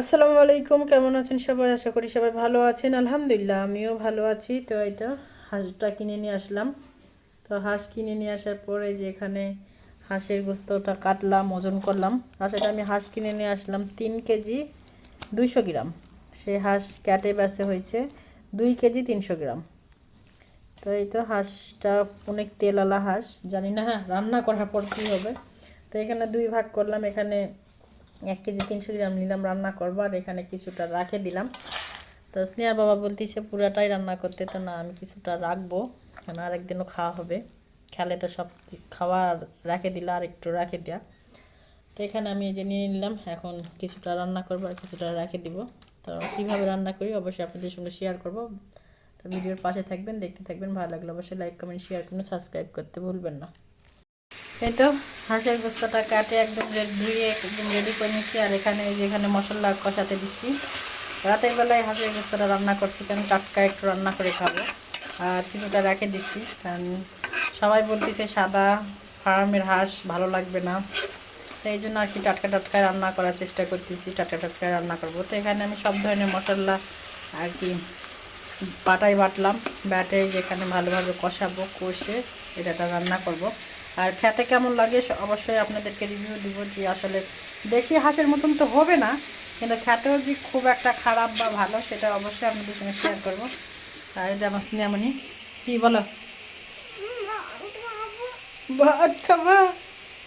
আসসালামু আলাইকুম, কেমন আছেন সবাই? আশা করি সবাই ভালো আছেন। আলহামদুলিল্লাহ, আমিও ভালো আছি। তো এই তো হাঁসটা কিনে নিয়ে আসলাম। তো হাঁস কিনে নিয়ে আসার পরে যে এখানে হাঁসের গোস্তটা কাটলাম, ওজন করলাম। আসলে আমি হাঁস কিনে নিয়ে আসলাম তিন কেজি দুইশো গ্রাম। সেই হাঁস ক্যাটে ব্যাসে হয়েছে দুই কেজি তিনশো গ্রাম। তো এই তো হাঁসটা অনেক তেলালা হাঁস। জানি না হ্যাঁ রান্না করার পর কী হবে? তো এখানে দুই ভাগ করলাম। এখানে এক কেজি তিনশো গ্রাম নিলাম, রান্না করব। আর এখানে কিছুটা রাখে দিলাম। তো স্নেহার বাবা বলতেছে, পুরাটাই রান্না করতে তো না, আমি কিছুটা রাখব। কেন আরেকদিনও খাওয়া হবে। খেলে তো সব খাওয়া আর রেখে দিলা, আর একটু রাখে দেওয়া তো এখানে আমি এই যে নিয়ে নিলাম। এখন কিছুটা রান্না করব আর কিছুটা রেখে দিব। তো কীভাবে রান্না করি অবশ্যই আপনাদের সঙ্গে শেয়ার করব। তো ভিডিওর পাশে থাকবেন, দেখতে থাকবেন। ভালো লাগলে অবশ্যই লাইক কমেন্ট শেয়ার করবেন সাবস্ক্রাইব করতে ভুলবেন না। এই তো হাঁসের গোস্তটা কাটে, একদম ধুয়ে একদম রেডি করে নিচ্ছি। আর এখানে এই যে এখানে মশলা কষাতে দিচ্ছি। রাতের বেলায় হাঁসের গোস্তটা রান্না করছি, কারণ টাটকা একটু রান্না করে খাব। আর কিছুটা রেখে দিচ্ছি, কারণ সবাই বলতেছে সাদা ফার্মের হাঁস ভালো লাগবে না। এই জন্য আর কি টাটকা টাটকা রান্না করার চেষ্টা করতেছি, টাটকা টাটকা রান্না করব। তো এখানে আমি সব ধরনের মশলা আর কি পাটাই বাটলাম। ব্যাটে যেখানে ভালোভাবে কষাবো, কষে এটাটা রান্না করব। আর খেতে কেমন লাগে অবশ্যই আপনাদেরকে রিভিউ দিব যে আসলে দেশি হাঁসের মতন তো হবে না, কিন্তু খেতেও যে খুব একটা খারাপ বা ভালো সেটা অবশ্যই আপনাদের সঙ্গে শেয়ার করব। আর এই যে আমার স্নেহামণি কী বলো? ভাত খাবা?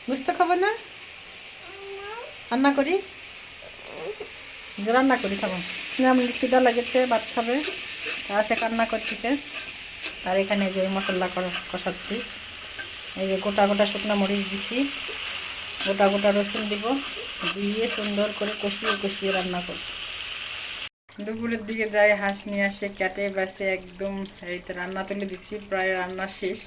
বুঝতে খাব না? রান্না করি? রান্না করি, খাব। স্নেহামণি খিদা লেগেছে, ভাত খাবে। তা সে কান্না করছিতে আর এখানে যে মশলা কষাচ্ছি। এই যে গোটা গোটা শুকনো মরিচ দিচ্ছি গোটা গোটা রসুন দিব, দিয়ে সুন্দর করে কষিয়ে কষিয়ে রান্না করব। দুপুরের দিকে যাই, হাঁস নিয়ে আসে ক্যাটে বেসে একদম এই তো রান্না তুলে দিচ্ছি প্রায় রান্না শেষ।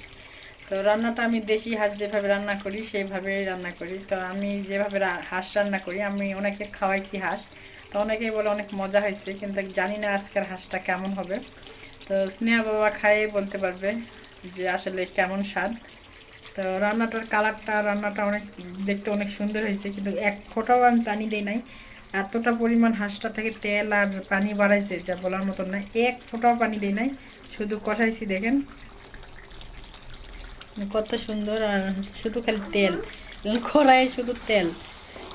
তো রান্নাটা আমি দেশি হাঁস যেভাবে রান্না করি সেইভাবেই রান্না করি। তো আমি যেভাবে হাঁস রান্না করি, আমি অনেকে খাওয়াইছি হাঁস, তো অনেকেই বলে অনেক মজা হয়েছে, কিন্তু জানি না আজকের হাঁসটা কেমন হবে। তো স্নেহা বাবা খায়ে বলতে পারবে যে আসলে কেমন স্বাদ। তো রান্নাটার কালারটা, রান্নাটা অনেক, দেখতে অনেক সুন্দর হয়েছে, কিন্তু এক ফোঁটাও আমি পানি দিই নাই। এতটা পরিমাণ হাঁসটা থেকে তেল আর পানি বাড়াইছে, যা বলার মতন না, এক ফোঁটাও পানি দিই নাই, শুধু কষাইছি, দেখেন। কত সুন্দর, আর শুধু খালি তেল কড়াই শুধু তেল।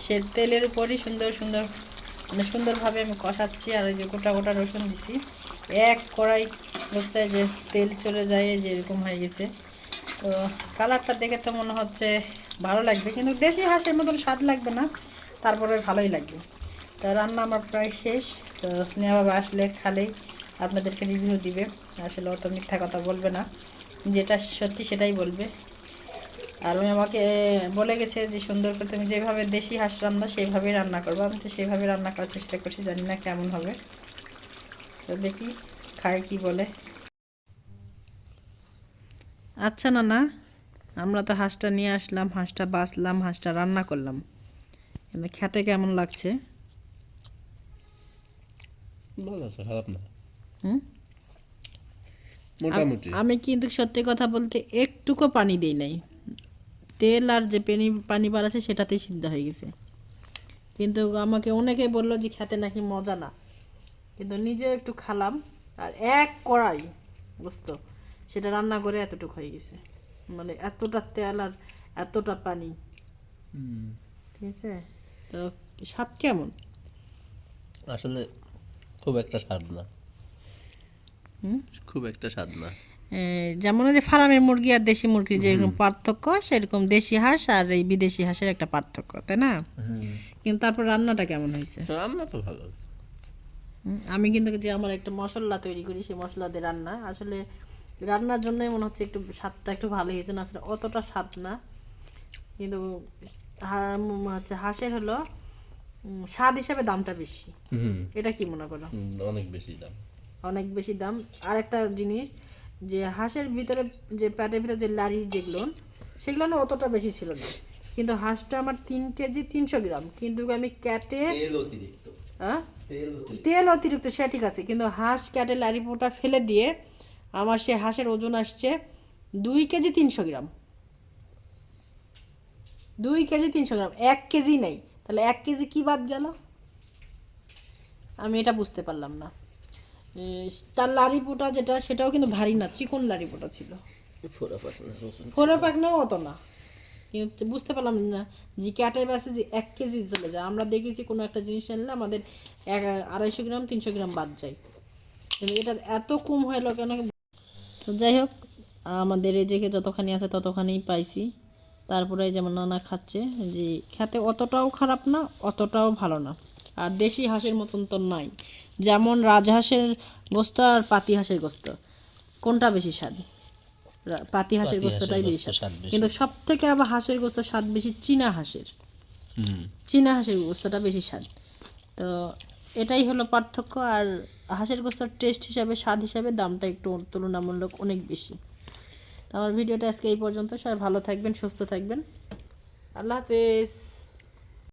সে তেলের উপরই সুন্দর সুন্দর মানে সুন্দরভাবে আমি কষাচ্ছি, আর ওই যে গোটা গোটা রসুন দিছি। এক কড়াই অবস্থায় যে তেল চলে যায়, যে এরকম হয়ে গেছে। তো কালারটা দেখে তো মনে হচ্ছে ভালো লাগবে, কিন্তু দেশি হাঁসের মতন স্বাদ লাগবে না, তারপরে ভালোই লাগবে। তো রান্না আমার প্রায় শেষ, তো স্নেহা বাবা আসলে খালেই আপনাদেরকে রিভিউ দিবে। আসলে অত মিথ্যা কথা বলবে না, যেটা সত্যি সেটাই বলবে। আর উনি আমাকে বলে গেছে যে, সুন্দর করে তুমি যেভাবে দেশি হাঁস রান্না সেইভাবেই রান্না করব। আমি তো সেইভাবে রান্না করার চেষ্টা করছি, জানি না কেমন হবে। তো দেখি, খায় কি বলে। আচ্ছা না না আমরা তো হাঁসটা নিয়ে আসলাম হাঁসটা বাছলাম হাঁসটা রান্না করলাম। কিন্তু খেতে কেমন লাগছে? ভালো আছে খারাপ না। মোটামুটি। আমি কিন্তু সত্যি কথা বলতে একটুকু পানি দিই নাই। তেল আর যে পানি পানি বাড়াচ্ছে সেটাতেই সিদ্ধ হয়ে গেছে। কিন্তু আমাকে অনেকে বলল যে খেতে নাকি মজা না। কিন্তু নিজেও একটু খালাম। আর এক কড়াই বুঝতো? সেটা রান্না করে এতটুকু হয়ে গেছে। মানে এতটা তেল আর এতটা পানি। ঠিক আছে? তো স্বাদ কেমন? আসলে খুব একটা স্বাদ না। হুম? খুব একটা স্বাদ না। যেমন ওই যে ফার্মের মুরগি আর দেশি মুরগির যেরকম পার্থক্য সেরকম দেশি হাঁস আর এই বিদেশি হাঁসের একটা পার্থক্য তাই না? কিন্তু তারপর রান্নাটা কেমন হয়েছে? রান্না তো ভালো হুম, আমি কিন্তু যে আমার একটা মশলা তৈরি করি সেই মশলা দিয়ে রান্না। আসলে রান্নার জন্যই মনে হচ্ছে একটু স্বাদটা একটু ভালো হয়েছে। না আসলে অতটা স্বাদ না। কিন্তু হচ্ছে হাঁসের হলো স্বাদ হিসাবে দামটা বেশি। এটা কি মনে করো? অনেক বেশি দাম। অনেক বেশি দাম। আর একটা জিনিস যে হাঁসের ভিতরে যে প্যাটের ভিতরে যে লাড়ি যেগুলো সেগুলো না অতটা বেশি ছিল না। কিন্তু হাঁসটা আমার তিন কেজি তিনশো গ্রাম। কিন্তু আমি ক্যাটে হ্যাঁ? তেল অতিরিক্ত। সেটা ঠিক আছে। কিন্তু হাঁস ক্যাটে লাড়ি পোটা ফেলে দিয়ে আমার সে হাঁসের ওজন আসছে দুই কেজি তিনশো গ্রাম। দুই কেজি তিনশো গ্রাম এক কেজি নেই। তাহলে এক কেজি কি বাদ গেল? আমি এটা বুঝতে পারলাম না। তার লারিপোটা যেটা সেটাও কিন্তু ভারী না চিকন লারিপোটা ছিল। ফোরা পাকনাও অত না। কিন্তু বুঝতে পারলাম না যে ক্যাটাই বাসে যে এক কেজি চলে যায়। আমরা দেখেছি কোনো একটা জিনিস আনলে আমাদের এক আড়াইশো গ্রাম তিনশো গ্রাম বাদ যায়। কিন্তু এটা এত কম হলো কেন? তো যাই হোক আমাদের এই যে যতখানি আছে ততখানি পাইছি। তারপরে যেমন নানা খাচ্ছে যে খেতে অতটাও খারাপ না অতটাও ভালো না। আর দেশি হাঁসের মতন তো নাই। যেমন রাজহাঁসের গোস্ত আর পাতি হাঁসের গোস্ত। কোনটা বেশি স্বাদ? পাতি হাঁসের গোস্তটাই বেশি স্বাদ। স্বাদ কিন্তু সব থেকে আবার হাঁসের গোস্ত স্বাদ বেশি চীনা হাঁসের। চীনা হাঁসের গোস্তটা বেশি স্বাদ। তো এটাই হলো পার্থক্য। আর হাঁসের গোস্তার টেস্ট হিসাবে, স্বাদ হিসাবে দামটা একটু তুলনামূলক অনেক বেশি। তো আমার ভিডিওটা আজকে এই পর্যন্ত। সবাই ভালো থাকবেন, সুস্থ থাকবেন। আল্লাহ হাফেজ।